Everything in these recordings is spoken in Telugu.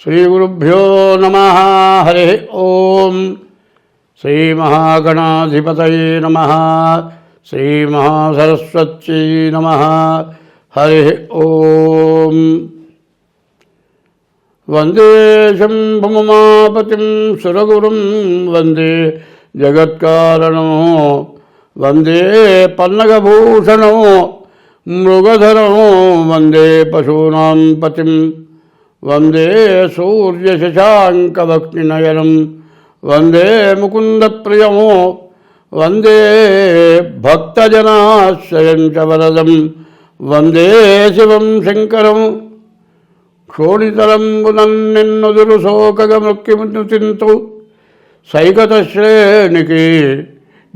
శ్రీగురుభ్యో నమ హరి ఓం. శ్రీమహాగణాధిపతయే నమ శ్రీమహాసరస్వత్యై నమ హరి ఓం. వందే శంభుమాపతిం సురగురుం వందే జగత్కారణం వందే పన్నగభూషణం మృగధరం వందే పశూనాం పతిం వందే సూర్య శశాంకభక్తి నయనం. వందే ముకుంద ప్రియమో వందే భక్తజనాశ్రయం చ వరదం. వందే శివం శంకరం. క్షోణితలంబునన్నెన్నొదురు శోకగ మృక్కిమును తింతు. సైకత శ్రేణికి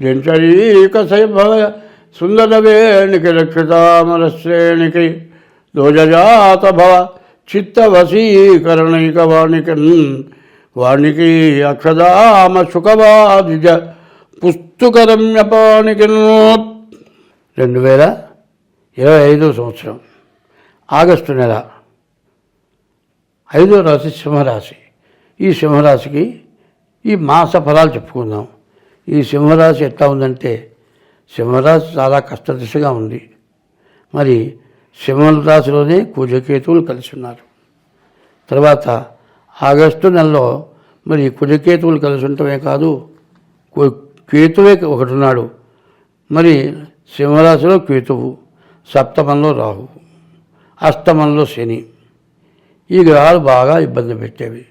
జంచరీక సైభవ సుందరవేణికి రక్షితామర శ్రేణికి. ధ్వజజాత భవ చిత్తవశీకరణైక వాణికి వాణికి అక్షదామ సుఖవాదిజ పుస్తుకరమ్యపానికి రెండు వేల ఇరవై ఐదో సంవత్సరం ఆగస్టు నెల ఐదో రాశి సింహరాశి. ఈ సింహరాశికి ఈ మాస ఫలాలు చెప్పుకుందాం. ఈ సింహరాశి ఎట్లా ఉందంటే సింహరాశి చాలా కష్టదిశగా ఉంది. మరి సింహరాశిలోనే కుజకేతువులు కలిసి ఉన్నారు. తర్వాత ఆగస్టు నెలలో మరి కుజకేతువులు కలిసి ఉండటమే కాదు కేతువే ఒకటి ఉన్నాడు. మరి సింహరాశిలో కేతువు సప్తమంలో రాహు అష్టమంలో శని. ఈ గ్రహాలు బాగా ఇబ్బంది పెట్టేవి.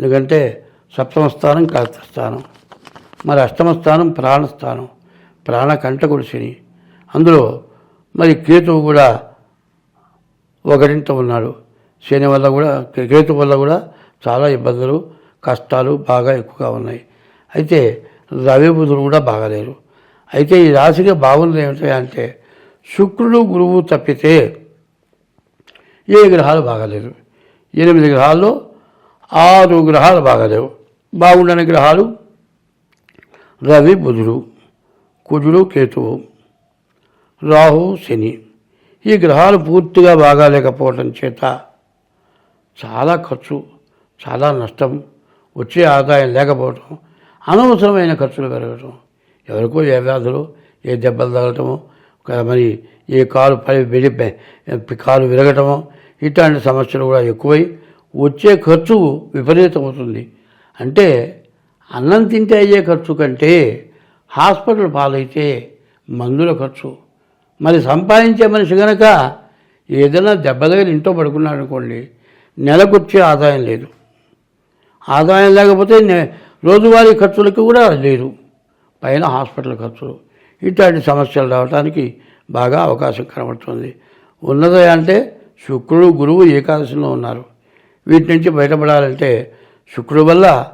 ఎందుకంటే సప్తమ స్థానం కలత స్థానం. మరి అష్టమ స్థానం ప్రాణస్థానం ప్రాణకంటకుడు శని. అందులో మరి కేతువు కూడా ఒకరింట ఉన్నాడు శని వల్ల కూడా కేతు వల్ల కూడా చాలా ఇబ్బందులు కష్టాలు బాగా ఎక్కువగా ఉన్నాయి. అయితే రవి బుధుడు కూడా బాగాలేరు. అయితే ఈ రాశికి బాగుంది ఏమిటి అంటే శుక్రుడు గురువు తప్పితే ఏ గ్రహాలు బాగలేరు ఎనిమిది గ్రహాల్లో ఆరు గ్రహాలు బాగాలేవు. బాగుండని గ్రహాలు రవి బుధుడు కుజుడు కేతువు రాహు శని. ఈ గ్రహాలు పూర్తిగా బాగాలేకపోవడం చేత చాలా ఖర్చు చాలా నష్టం వచ్చే ఆదాయం లేకపోవటం అనవసరమైన ఖర్చులు పెరగటం. ఎవరికో ఏ వ్యాధులు ఏ దెబ్బలు తగలటమో మరి ఏ కాలు పై విడి కాలు విరగటము ఇట్లాంటి సమస్యలు కూడా ఎక్కువై వచ్చే ఖర్చు విపరీతం అవుతుంది అంటే అన్నం తింటే అయ్యే ఖర్చు కంటే హాస్పిటల్ పాలైతే మందుల ఖర్చు. మరి సంపాదించే మనిషి కనుక ఏదైనా దెబ్బ దగ్గర ఇంట్లో పడుకున్నాడు అనుకోండి నెలకొచ్చే ఆదాయం లేదు. ఆదాయం లేకపోతే రోజువారీ ఖర్చులకు కూడా లేదు. పైన హాస్పిటల్ ఖర్చులు. ఇట్లాంటి సమస్యలు రావడానికి బాగా అవకాశం కనబడుతుంది. ఉన్నది అంటే శుక్రుడు గురువు ఏకాదశిలో ఉన్నారు. వీటి నుంచి బయటపడాలంటే శుక్రుడు వల్ల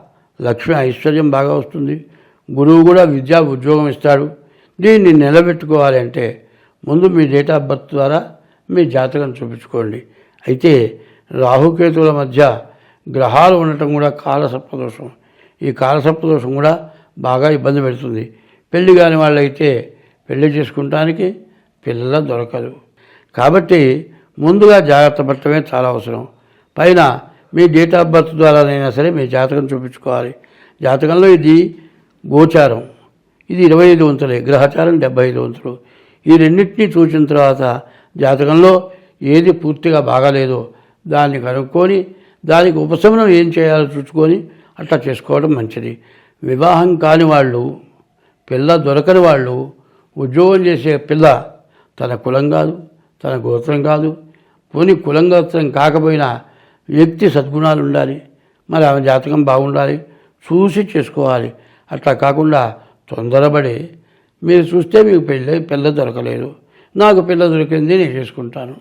లక్ష్మి ఐశ్వర్యం బాగా వస్తుంది. గురువు కూడా విద్యా ఉద్యోగం ఇస్తాడు. దీన్ని నిలబెట్టుకోవాలి అంటే ముందు మీ డేట్ ఆఫ్ బర్త్ ద్వారా మీ జాతకం చూపించుకోండి. అయితే రాహుకేతువుల మధ్య గ్రహాలు ఉండటం కూడా కాలసప్తదోషం ఈ కాలసప్తదోషం కూడా బాగా ఇబ్బంది పెడుతుంది. పెళ్ళి కాని వాళ్ళైతే పెళ్ళి చేసుకుంటానికి పిల్లల దొరకదు కాబట్టి ముందుగా జాగ్రత్త పడటమే చాలా అవసరం. పైన మీ డేట్ ఆఫ్ బర్త్ ద్వారానైనా సరే మీ జాతకం చూపించుకోవాలి. జాతకంలో ఇది గోచారం. ఇది ఇరవై ఐదు వంతులే. గ్రహచారం డెబ్బై ఐదు వంతులు. ఈ రెండింటినీ చూసిన తర్వాత జాతకంలో ఏది పూర్తిగా బాగాలేదో దాన్ని కనుక్కొని దానికి ఉపశమనం ఏం చేయాలో చూసుకొని అట్లా చేసుకోవడం మంచిది. వివాహం కాని వాళ్ళు పిల్ల దొరకని వాళ్ళు ఉద్యోగం చేసే పిల్ల తన కులం కాదు తన గోత్రం కాదు. పోనీ కులం గోత్రం కాకపోయినా వ్యక్తి సద్గుణాలు ఉండాలి మరి ఆమె జాతకం బాగుండాలి చూసి చేసుకోవాలి. అట్లా కాకుండా తొందరపడి మీరు చూస్తే మీకు పెళ్ళి పిల్ల దొరకలేదు. నాకు పిల్ల దొరికింది నేను చేసుకుంటాను.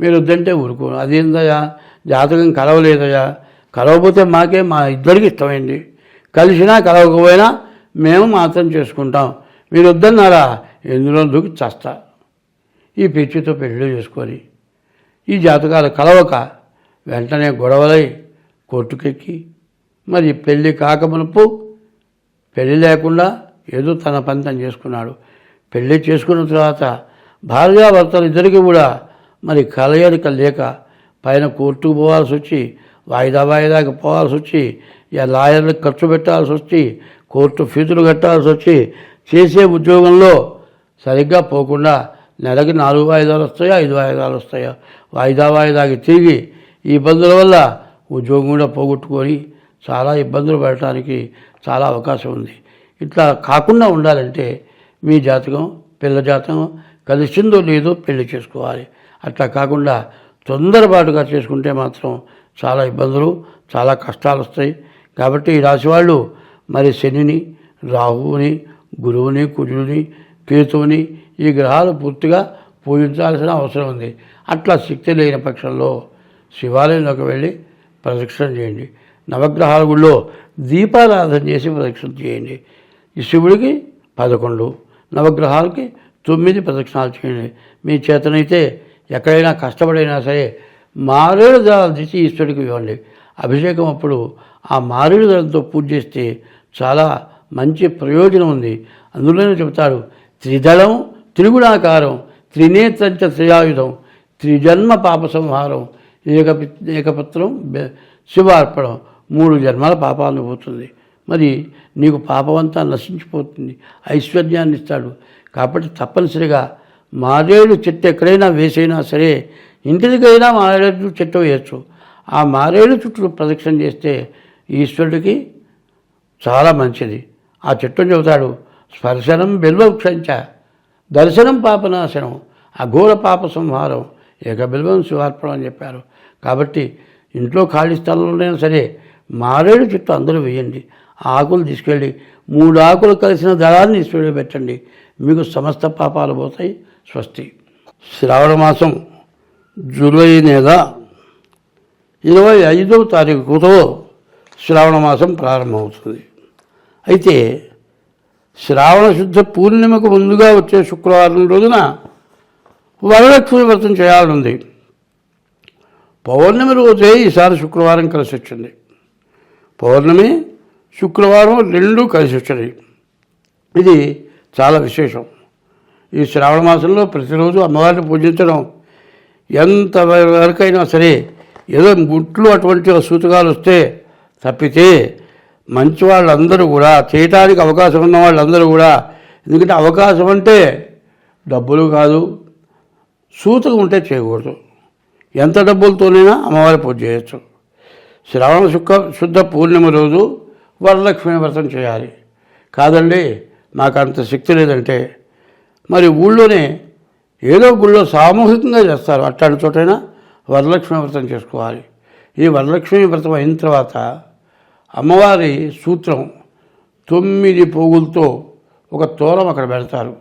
మీరు వద్దంటే ఊరుకో. అదేందయ్యా? జాతకం కలవలేదయ్యా. కలవకపోతే మాకే మా ఇద్దరికి ఇష్టమైంది. కలిసినా కలవకపోయినా మేము మాత్రం చేసుకుంటాం. మీరు వద్దన్నారా? ఎందులో దూకి చస్తా. ఈ పిచ్చితో పెళ్ళి చేసుకొని ఈ జాతకాలు కలవక వెంటనే గొడవలై కొట్టుకెక్కి మరి పెళ్ళి కాకమునుపు పెళ్ళి లేకుండా ఏదో తన పని తను చేసుకున్నాడు. పెళ్ళి చేసుకున్న తర్వాత భార్యాభర్తలు ఇద్దరికి కూడా మరి కలయడిక లేక పైన కోర్టుకు పోవాల్సి వచ్చి వాయిదా వాయిదాకి పోవాల్సి వచ్చి ఇక లాయర్లకు ఖర్చు పెట్టాల్సి వచ్చి కోర్టు ఫీజులు కట్టాల్సి వచ్చి చేసే ఉద్యోగంలో సరిగ్గా పోకుండా నెలకి నాలుగు వాయిదాలు వస్తాయో ఐదు వాయిదాలు వస్తాయో? వాయిదా వాయిదాకి తిరిగి ఈ ఇబ్బందుల వల్ల ఉద్యోగం కూడా పోగొట్టుకొని చాలా ఇబ్బందులు పడటానికి చాలా అవకాశం ఉంది. ఇట్లా కాకుండా ఉండాలంటే మీ జాతకం పిల్ల జాతకం కలిసిందో లేదో పెళ్ళి చేసుకోవాలి. అట్లా కాకుండా తొందరపాటుగా చేసుకుంటే మాత్రం చాలా ఇబ్బందులు చాలా కష్టాలు వస్తాయి. కాబట్టి ఈ రాశి వాళ్ళు మరి శనిని రాహువుని గురువుని కుజుని కేతువుని ఈ గ్రహాలు పూర్తిగా పూజించాల్సిన అవసరం ఉంది. అట్లా శక్తి లేని పక్షంలో శివాలయంలోకి వెళ్ళి ప్రదక్షిణ చేయండి. నవగ్రహాల గుళ్ళో దీపారాధన చేసి ప్రదక్షిణ చేయండి. ఈ శివుడికి పదకొండు నవగ్రహాలకి తొమ్మిది ప్రదక్షిణాలు చేయండి. మీ చేతనైతే ఎక్కడైనా కష్టపడైనా సరే మారేడు దళాలు తీసి ఈశ్వరుడికి ఇవ్వండి. అభిషేకం అప్పుడు ఆ మారేడు దళంతో పూజ చేస్తే చాలా మంచి ప్రయోజనం ఉంది. అందులోనే చెబుతాడు త్రిదళం త్రిగుణాకారం త్రినేత్రంచ త్రియాయుధం త్రిజన్మ పాప సంహారం ఏకపి ఏకపత్రం బె- శివార్పణం మూడు జన్మల పాపాలను పోతుంది. మరి నీకు పాపమంతా నశించిపోతుంది ఐశ్వర్యాన్ని ఇస్తాడు. కాబట్టి తప్పనిసరిగా మారేడు చెట్టు ఎక్కడైనా వేసైనా సరే ఇంటికైనా మారేడు చెట్టు వేయచ్చు. ఆ మారేడు చుట్టూ ప్రదక్షిణ చేస్తే ఈశ్వరుడికి చాలా మంచిది. ఆ చెట్టుని చెబుతాడు స్పర్శనం బిల్వక్షంచ దర్శనం పాపనాశనం అఘోర పాప సంహారం ఏక బిల్వం శివార్పణం అని చెప్పారు. కాబట్టి ఇంట్లో ఖాళీ స్థలంలోనైనా సరే మారేడు చెట్టు అందరూ వేయండి. ఆకులు తీసుకెళ్ళి మూడు ఆకులు కలిసిన దళాన్ని తీసుకెళ్ళి పెట్టండి. మీకు సమస్త పాపాలు పోతాయి స్వస్తి. శ్రావణ మాసం జూలై నెల ఇరవై ఐదవ తారీఖుతో శ్రావణ మాసం ప్రారంభమవుతుంది. అయితే శ్రావణ శుద్ధ పూర్ణిమకు ముందుగా వచ్చే శుక్రవారం రోజున వరలక్ష్మి వ్రతం చేయాలనుంది. పౌర్ణమి రోజే ఈసారి శుక్రవారం కలిసి వచ్చింది పౌర్ణమి శుక్రవారం రెండు కలిసి వచ్చినాయి ఇది చాలా విశేషం. ఈ శ్రావణ మాసంలో ప్రతిరోజు అమ్మవారిని పూజించడం ఎంత వరకైనా సరే ఏదో గుట్లు అటువంటి సూతకాలు వస్తే తప్పితే మంచి వాళ్ళందరూ కూడా చేయటానికి అవకాశం ఉన్న వాళ్ళందరూ కూడా ఎందుకంటే అవకాశం అంటే డబ్బులు కాదు సూతకం ఉంటే చేయకూడదు. ఎంత డబ్బులతోనైనా అమ్మవారి పూజ చేయొచ్చు. శ్రావణ శుక్ర శుద్ధ పూర్ణిమ రోజు వరలక్ష్మి వ్రతం చేయాలి. కాదండి నాకు అంత శక్తి లేదంటే. మరి ఊళ్ళోనే ఏదో గుళ్ళో సామూహికంగా చేస్తారు. అట్లాంటి చోటైనా వరలక్ష్మి వ్రతం చేసుకోవాలి. ఈ వరలక్ష్మి వ్రతం అయిన తర్వాత అమ్మవారి సూత్రం తొమ్మిది పోగులతో ఒక తోరం అక్కడ పెడతారు.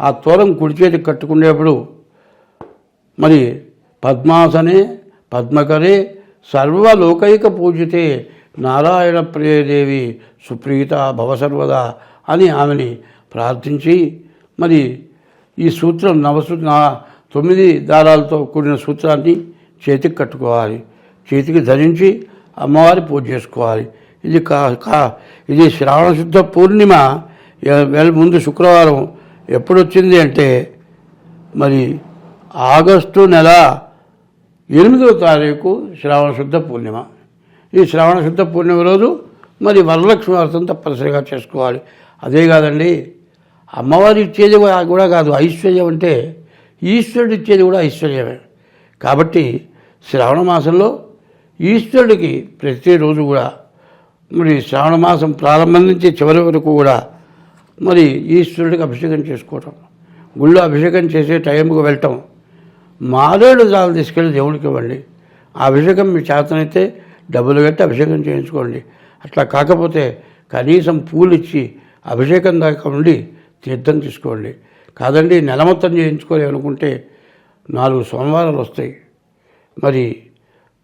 ఆ తోరం కుడి చేతికి కట్టుకునేప్పుడు మరి పద్మాసనే పద్మకరే సర్వలోకైక పూజితే నారాయణ ప్రియదేవి సుప్రీత భవసర్వదా అని ఆమెని ప్రార్థించి మరి ఈ సూత్రం నవసు నా తొమ్మిది దారాలతో కూడిన సూత్రాన్ని చేతికి కట్టుకోవాలి. చేతికి ధరించి అమ్మవారి పూజ చేసుకోవాలి. ఇది కా కా ఇది శ్రావణశుద్ధ పూర్ణిమ. ఎ- ముందు శుక్రవారం ఎప్పుడు వచ్చింది అంటే మరి ఆగస్టు నెల ఎనిమిదవ తారీఖు శ్రావణశుద్ధ పూర్ణిమ. ఈ శ్రావణ శుద్ధ పూర్ణిమ రోజు మరి వరలక్ష్మి వ్రతం తప్పనిసరిగా చేసుకోవాలి. అదే కాదండి అమ్మవారు ఇచ్చేది కూడా- కాదు ఐశ్వర్యం అంటే ఈశ్వరుడు ఇచ్చేది కూడా ఐశ్వర్యమే. కాబట్టి శ్రావణ మాసంలో ఈశ్వరుడికి ప్రతిరోజు కూడా మరి శ్రావణ మాసం ప్రారంభం నుంచి చివరి వరకు కూడా మరి ఈశ్వరుడికి అభిషేకం చేసుకోవటం. గుళ్ళో అభిషేకం చేసే టైంకి వెళ్ళటం. మారేడు దాలు తీసుకెళ్ళి దేవుడికి ఇవ్వండి. ఆ అభిషేకం మీ చేతనైతే డబ్బులు కట్టి అభిషేకం చేయించుకోండి. అట్లా కాకపోతే కనీసం పూలు ఇచ్చి అభిషేకం దాకా ఉండి తీర్థం తీసుకోండి. కాదండి నెల మొత్తం చేయించుకోవాలి అనుకుంటే నాలుగు సోమవారాలు వస్తాయి. మరి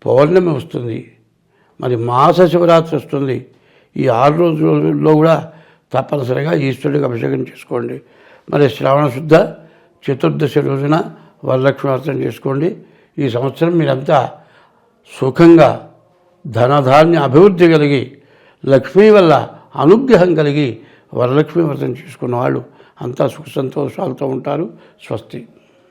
పౌర్ణమి వస్తుంది. మరి మాస శివరాత్రి వస్తుంది. ఈ ఆరు రోజుల్లో కూడా తప్పనిసరిగా ఈశ్వరుడికి అభిషేకం చేసుకోండి. మరి శ్రావణ శుద్ధ చతుర్దశి రోజున వరలక్ష్మి వ్రతం చేసుకోండి. ఈ సంవత్సరం మీరంతా సుఖంగా ధనధాన్య అభివృద్ధి కలిగి లక్ష్మీ వల్ల అనుగ్రహం కలిగి వరలక్ష్మి వ్రతం చేసుకున్న వాళ్ళు అంతా సుఖ సంతోషాలతో ఉంటారు స్వస్తి.